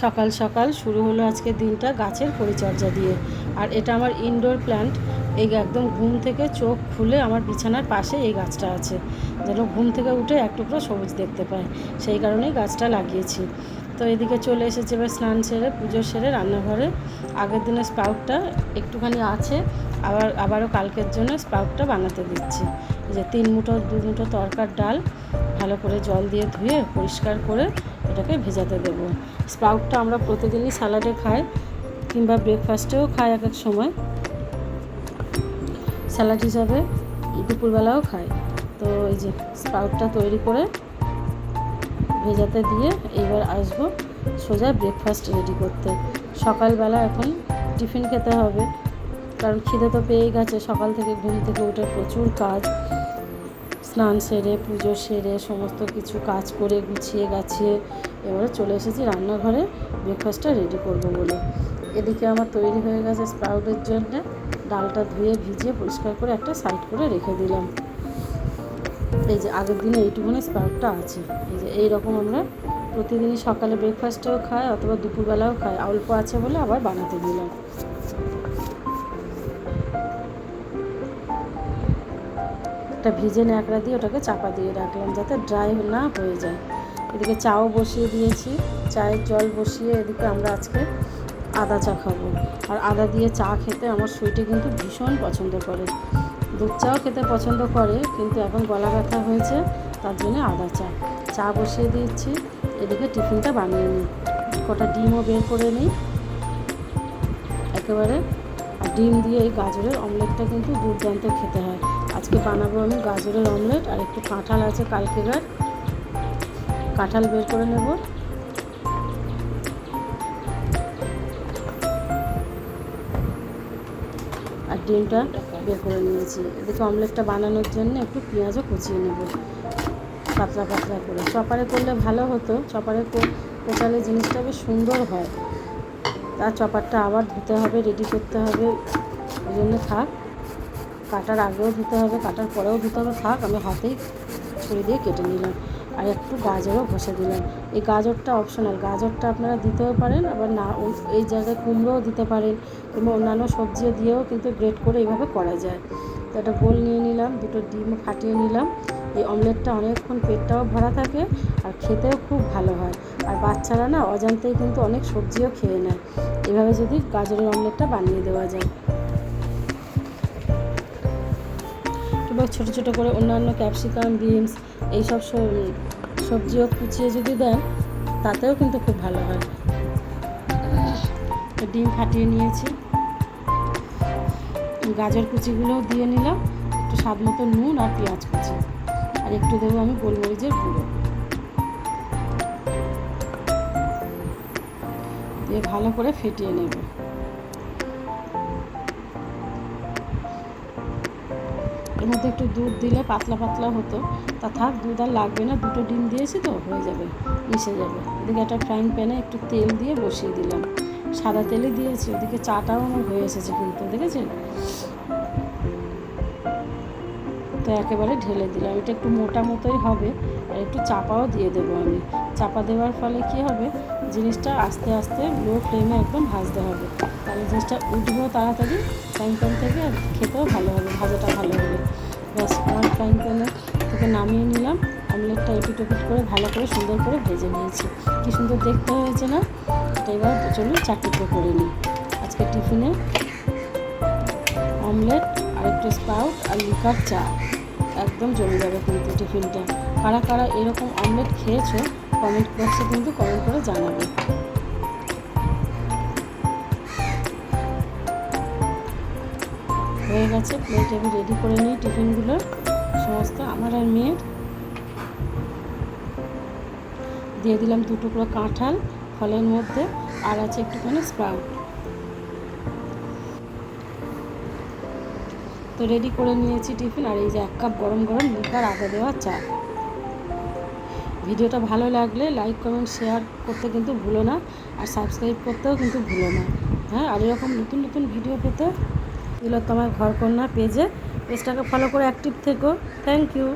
সকাল সকাল শুরু হলো আজকে দিনটা গাছের পরিচর্যা দিয়ে। আর এটা আমার ইনডোর প্ল্যান্ট এই একদম ঘুম থেকে চোখ খুলে আমার বিছানার পাশে এই গাছটা আছে। যেন ঘুম থেকে উঠে এক টুকরো সবুজ দেখতে পায়। সেই কারণেই গাছটা লাগিয়েছি। তো এদিকে চলে এসেছে এবার স্নান সেরে, পুজো সেরে রান্নাঘরে। আগের দিনের স্পাউটটা একটুখানি আছে, আবার, আবারও কালকের জন্য স্পাউটটা বানাতে দিচ্ছি। যে তিন মুঠো, দু মুঠো তরকার ডাল ভালো করে জল দিয়ে ধুয়ে পরিষ্কার করে এটাকে ভেজাতে দেবো। স্প্রাউটটা আমরা প্রতিদিনই স্যালাডে খাই কিংবা ব্রেকফাস্টেও খাই এক এক সময়। স্যালাড হিসাবে দুপুরবেলাও খাই। তো এই যে স্প্রাউটটা তৈরি করে ভেজাতে দিয়ে এইবার আসব সোজা ব্রেকফাস্ট রেডি করতে। সকালবেলা এখন টিফিন খেতে হবে। কারণ খিদে তো পেয়েই গেছে। সকাল থেকে ঘুম থেকে উঠে প্রচুর কাজ। স্নান সেরে, পুজো সেরে, সমস্ত কিছু কাজ করে গুছিয়ে গাছিয়ে এবারে চলে এসেছি রান্নাঘরে ব্রেকফাস্টটা রেডি করব বলে। এদিকে আমার তৈরি হয়ে গেছে স্প্রাউটের জন্য, ডালটা ধুয়ে ভিজিয়ে পরিষ্কার করে একটা সাইড করে রেখে দিলাম। এই যে আগের দিনে এইটুকুনি স্প্রাউটটা আছে। এই যে এইরকম আমরা প্রতিদিনই সকালে ব্রেকফাস্টেও খাই অথবা দুপুরবেলাও খাই, অল্প আছে বলে আবার বানাতে দিলাম। একটা ভিজে ন্যাকড়া দিয়ে ওটাকে চাপা দিয়ে রাখলাম যাতে ড্রাই না হয়ে যায়। এদিকে চাও বসিয়ে দিয়েছি, চায়ের জল বসিয়ে এদিকে আমরা আজকে আদা চা খাব। আর আদা দিয়ে চা খেতে আমার সুইটে কিন্তু ভীষণ পছন্দ করে। দুধ চাও খেতে পছন্দ করে, কিন্তু এখন গলা ব্যথা হয়েছে, তার জন্য আদা চা। চা বসিয়ে দিয়েছি, এদিকে টিফিনটা বানিয়ে নিই। কটা ডিমও বের করে নিই। একেবারে আর ডিম দিয়ে এই গাজরের অমলেটটা কিন্তু দুর্দান্ত খেতে হয়। আজকে বানাবো আমি গাজরের অমলেট আর একটু কাঁঠাল আছে কালকেগার কাঁঠাল বের করে নেব। আর ডিমটা বের করে নিয়েছি। এদিকে অমলেটটা বানানোর জন্য একটু পেঁয়াজও কুচিয়ে নেব। পাতলা পাতলা করে। চপারে করলে ভালো হতো। চপারে কোচালে জিনিসটা বেশ সুন্দর হয়। তার চপারটা আবার ধুতে হবে রেডি করতে হবে। ওই জন্য থাক। কাটার আগেও ধুতে হবে, কাটার পরেও ধুতে হবে। থাক, আমি হাতেই ছুরি দিয়ে কেটে নিলাম। আর একটু গাজরও ঘষে দিলাম। এই গাজরটা অপশনাল গাজরটা আপনারা দিতেও পারেন, আবার না এই জায়গায় কুমড়োও দিতে পারেন কিংবা অন্যান্য সবজিও দিয়েও কিন্তু গ্রেট করে এইভাবে করা যায়। তো একটা গোল নিয়ে নিলাম, দুটো ডিম ফাটিয়ে নিলাম। এই অমলেটটা অনেকক্ষণ পেটটাও ভরা থাকে আর খেতেও খুব ভালো হয়। আর বাচ্চারা না, অজান্তেই কিন্তু অনেক সবজিও খেয়ে নেয়। এভাবে যদি গাজরের অমলেটটা বানিয়ে দেওয়া যায়। কিংবা ছোটো ছোটো করে অন্যান্য ক্যাপসিকাম, বিনস এইসব সবজিও কুচিয়ে যদি দেন তাতেও কিন্তু খুব ভালো হয়। ডিম ফাটিয়ে নিয়েছি। গাজর কুচিগুলোও দিয়ে নিলাম। একটু স্বাদ মতো নুন আর পেঁয়াজ কুচি। আর একটু দেবো আমি গোলমরিচের গুঁড়ো। দিয়ে ভালো করে ফেটিয়ে নেব। মধ্যে একটু দুধ দিলে পাতলা পাতলা হতো। তা থাক, দুধ আর লাগবে না, দুটো ডিম দিয়েছি তো, হয়ে যাবে, মিশে যাবে। এদিকে একটা ফ্রাইং প্যানে একটু তেল দিয়ে বসিয়ে দিলাম। সাদা তেলে দিয়েছি, ওদিকে চাটাও আমার হয়ে এসেছে কিন্তু, দেখেছেন? তো একেবারে ঢেলে দিলাম, এটা একটু মোটা মতোই হবে, আর একটু চাপাও দিয়ে দেবো আমি। চাপা দেওয়ার ফলে কি হবে? জিনিসটা আস্তে আস্তে লো ফ্লেমে একদম ভাজতে হবে। তাহলে জিনিসটা উঠবেও তাড়াতাড়ি ফ্রাইং প্যান থেকে আর খেতেও ভালো হবে, ভাজাটা ভালো হবে। ব্যাস, আমার ফ্রাইং প্যানে থেকে নামিয়ে নিলাম। অমলেটটা এপিট ওপিট করে ভালো করে সুন্দর করে ভেজে নিয়েছি। কী সুন্দর দেখতে হয়েছে না? এটা এবার চলুন চারটুকরো করে নিই। আজকে টিফিনে অমলেট আর একটু স্পাউট আর লিকার চা। একদম জমে যাবে কিন্তু টিফিনটা। কারা কারা এরকম অমলেট খেয়েছো কমেন্ট বক্সে কিন্তু কমেন্ট করে জানাবে। হয়ে গেছে প্লেট আমি রেডি করে নিই টিফিনগুলো। সমস্ত আমার আর মেয়ের। দিয়ে দিলাম দু টুকরো কাঁঠাল, ফলের মধ্যে, আর আছে একটুখানি স্প্রাউট। তো রেডি করে নিয়েছি টিফিন, আর এই যে এক কাপ গরম গরম লিকার আদা দেওয়া চা। ভিডিওটা ভালো লাগলে লাইক কমেন্ট শেয়ার করতে কিন্তু ভুলো না আর সাবস্ক্রাইব করতেও কিন্তু ভুলো না। হ্যাঁ আর এরকম নতুন নতুন ভিডিও পেতে এগুলো তোমার ঘর ঘরকন্যা পেজে পেজটাকে ফলো করে অ্যাক্টিভ থেকো। Thank you